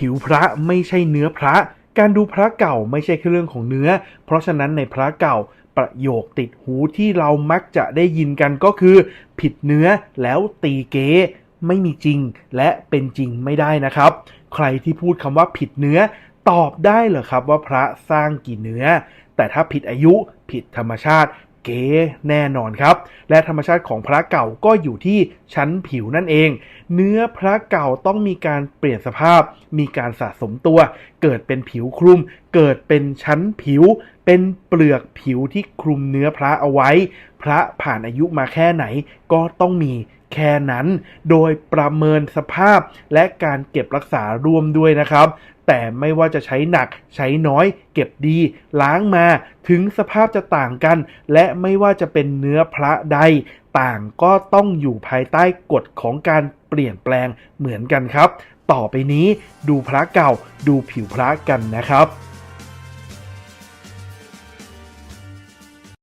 ผิวพระไม่ใช่เนื้อพระ การดูพระเก่าไม่ใช่แค่เรื่องของเนื้อ เพราะฉะนั้นในพระเก่าประโยคติดหูที่เรามักจะได้ยินกันก็คือ ผิดเนื้อแล้วตีเก๊ไม่มีจริงและเป็นจริงไม่ได้นะครับ ใครที่พูดคำว่าผิดเนื้อตอบได้เหรอครับว่าพระสร้างกี่เนื้อ แต่ถ้าผิดอายุผิดธรรมชาติ เก๋แน่นอนครับ และธรรมชาติของพระเก่าก็อยู่ที่ชั้นผิวนั่นเอง เนื้อพระเก่าต้องมีการเปลี่ยนสภาพ มีการสะสมตัว เกิดเป็นผิวคลุม เกิดเป็นชั้นผิว เป็นเปลือกผิวที่คลุมเนื้อพระเอาไว้ พระผ่านอายุมาแค่ไหนก็ต้องมี แค่นั้น โดยประเมินสภาพและการเก็บรักษาร่วมด้วยนะครับ แต่ไม่ว่าจะใช้หนักใช้น้อย เก็บดี ล้างมาถึงสภาพจะต่างกัน และไม่ว่าจะเป็นเนื้อพระใด ต่างก็ต้องอยู่ภายใต้กฎของการเปลี่ยนแปลงเหมือนกันครับ ต่อไปนี้ดูพระเก่าดูผิวพระกันนะครับ